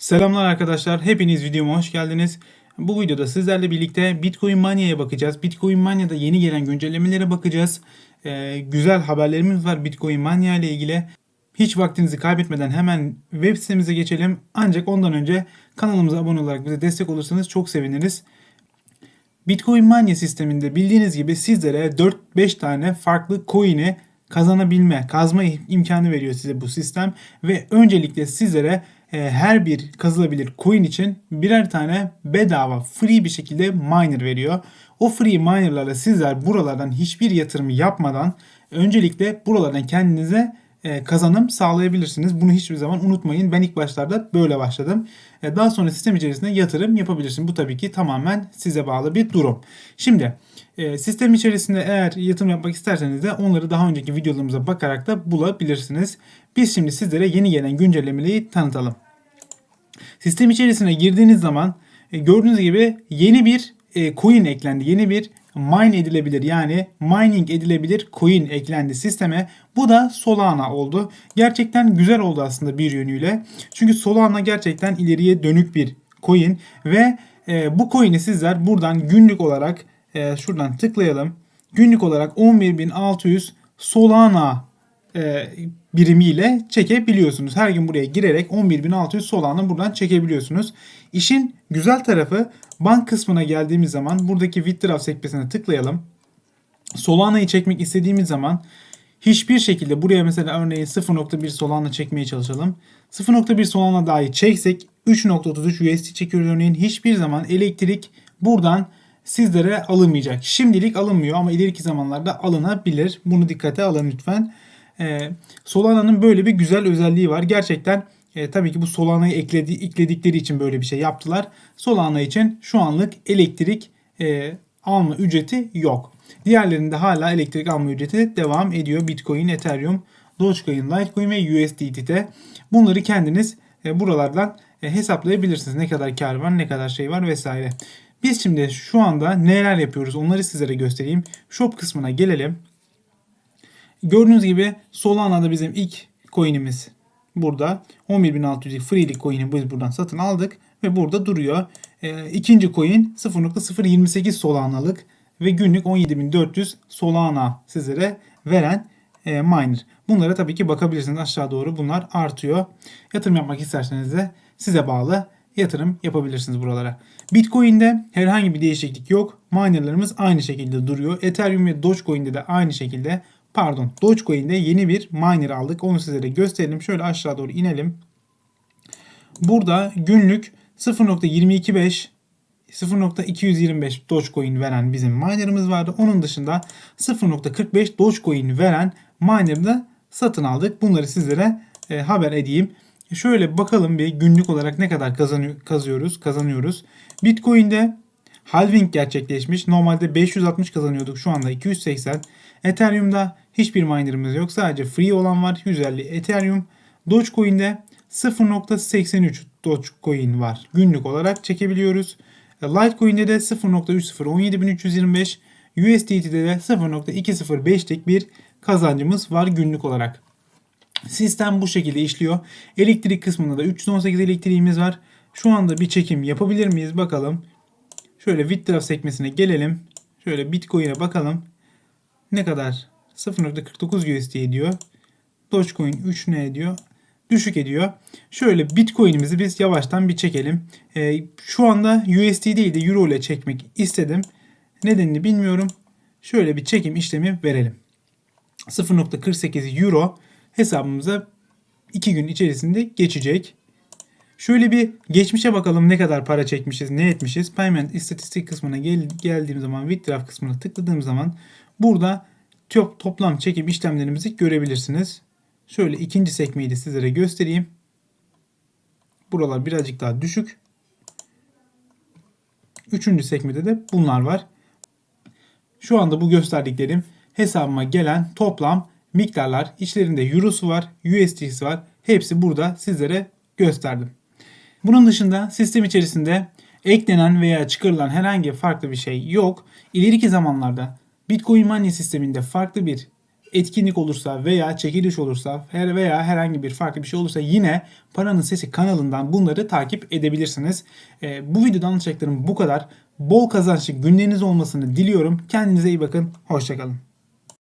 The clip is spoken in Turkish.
Selamlar arkadaşlar. Hepiniz videoma hoş geldiniz. Bu videoda sizlerle birlikte Bitcoin Mania'ya bakacağız. Bitcoin Mania'da yeni gelen güncellemelere bakacağız. Ee, güzel haberlerimiz var Bitcoin Mania ile ilgili. Hiç vaktinizi kaybetmeden hemen web sitemize geçelim. Ancak ondan önce kanalımıza abone olarak bize destek olursanız çok seviniriz. Bitcoin Mania sisteminde bildiğiniz gibi sizlere 4-5 tane farklı coin'i kazanabilme, kazma imkanı veriyor size bu sistem ve öncelikle sizlere her bir kazılabilir coin için birer tane bedava free bir şekilde miner veriyor. O free minerlarla sizler buralardan hiçbir yatırım yapmadan öncelikle buralardan kendinize e, kazanım sağlayabilirsiniz. Bunu hiçbir zaman unutmayın. Ben ilk başlarda böyle başladım. E, Daha sonra sistem içerisinde yatırım yapabilirsiniz. Bu tabii ki tamamen size bağlı bir durum. Şimdi e, sistem içerisinde eğer yatırım yapmak isterseniz de onları daha önceki videolarımıza bakarak da bulabilirsiniz. Biz şimdi sizlere yeni gelen güncellemeyi tanıtalım. Sistem içerisine girdiğiniz zaman e, gördüğünüz gibi yeni bir e, coin eklendi. Yeni bir mine edilebilir yani mining edilebilir coin eklendi sisteme. Bu da Solana oldu. Gerçekten güzel oldu aslında bir yönüyle. Çünkü Solana gerçekten ileriye dönük bir coin ve e, bu coin'i sizler buradan günlük olarak e, şuradan tıklayalım. Günlük olarak 11.600 Solana e, birimiyle çekebiliyorsunuz. Her gün buraya girerek 11.600 Solana buradan çekebiliyorsunuz. İşin güzel tarafı bank kısmına geldiğimiz zaman buradaki withdraw sekmesine tıklayalım. Solana'yı çekmek istediğimiz zaman hiçbir şekilde buraya mesela örneğin 0.1 Solana çekmeye çalışalım. 0.1 Solana dahi çeksek 3.33 USD çekiyoruz örneğin. Hiçbir zaman elektrik buradan sizlere alınmayacak. Şimdilik alınmıyor ama ileriki zamanlarda alınabilir. Bunu dikkate alın lütfen. Ee, Solana'nın böyle bir güzel özelliği var. Gerçekten e, tabii ki bu Solana'yı ekledi, ekledikleri için böyle bir şey yaptılar. Solana için şu anlık elektrik e, alma ücreti yok. Diğerlerinde hala elektrik alma ücreti devam ediyor. Bitcoin, Ethereum, Dogecoin, Litecoin ve USDT'de. Bunları kendiniz e, buralardan e, hesaplayabilirsiniz. Ne kadar kar var, ne kadar şey var vesaire. Biz şimdi şu anda neler yapıyoruz onları sizlere göstereyim. Shop kısmına gelelim. Gördüğünüz gibi Solana'da bizim ilk coin'imiz burada. 11.600'lik free'lik coin'i biz buradan satın aldık ve burada duruyor. E, ikinci coin 0.028 Solana'lık ve günlük 17.400 Solana sizlere veren e, miner. Bunlara tabii ki bakabilirsiniz aşağı doğru bunlar artıyor. Yatırım yapmak isterseniz de size bağlı yatırım yapabilirsiniz buralara. Bitcoin'de herhangi bir değişiklik yok. Minerlarımız aynı şekilde duruyor. Ethereum ve Dogecoin'de de aynı şekilde pardon Dogecoin'de yeni bir miner aldık. Onu sizlere gösterelim. Şöyle aşağı doğru inelim. Burada günlük 0.225 0.225 Dogecoin veren bizim miner'ımız vardı. Onun dışında 0.45 Dogecoin veren miner'ı da satın aldık. Bunları sizlere e, haber edeyim. Şöyle bakalım bir günlük olarak ne kadar kazanıyor, kazıyoruz, kazanıyoruz. Bitcoin'de halving gerçekleşmiş. Normalde 560 kazanıyorduk. Şu anda 280. Ethereum'da hiçbir miner'ımız yok. Sadece free olan var. 150 Ethereum. Dogecoin'de 0.83 Dogecoin var. Günlük olarak çekebiliyoruz. Litecoin'de de 0.30 17325 USDT'de de 0.205'lik bir kazancımız var günlük olarak. Sistem bu şekilde işliyor. Elektrik kısmında da 318 elektriğimiz var. Şu anda bir çekim yapabilir miyiz bakalım. Şöyle withdraw sekmesine gelelim. Şöyle Bitcoin'e bakalım. Ne kadar? 0.49 USD ediyor. Dogecoin 3 ne ediyor? Düşük ediyor. Şöyle Bitcoin'imizi biz yavaştan bir çekelim. Ee, şu anda USD değil de Euro ile çekmek istedim. Nedenini bilmiyorum. Şöyle bir çekim işlemi verelim. 0.48 Euro hesabımıza 2 gün içerisinde geçecek. Şöyle bir geçmişe bakalım ne kadar para çekmişiz, ne etmişiz. Payment istatistik kısmına gel, geldiğim zaman, withdraw kısmına tıkladığım zaman burada top, toplam çekim işlemlerimizi görebilirsiniz. Şöyle ikinci sekmeyi de sizlere göstereyim. Buralar birazcık daha düşük. Üçüncü sekmede de bunlar var. Şu anda bu gösterdiklerim hesabıma gelen toplam miktarlar. İçlerinde Euro'su var, USD'si var. Hepsi burada sizlere gösterdim. Bunun dışında sistem içerisinde eklenen veya çıkarılan herhangi farklı bir şey yok. İleriki zamanlarda Bitcoin Money sisteminde farklı bir etkinlik olursa veya çekiliş olursa her veya herhangi bir farklı bir şey olursa yine Paranın Sesi kanalından bunları takip edebilirsiniz. Ee, bu videoda anlatacaklarım bu kadar. Bol kazançlı günleriniz olmasını diliyorum. Kendinize iyi bakın. Hoşçakalın.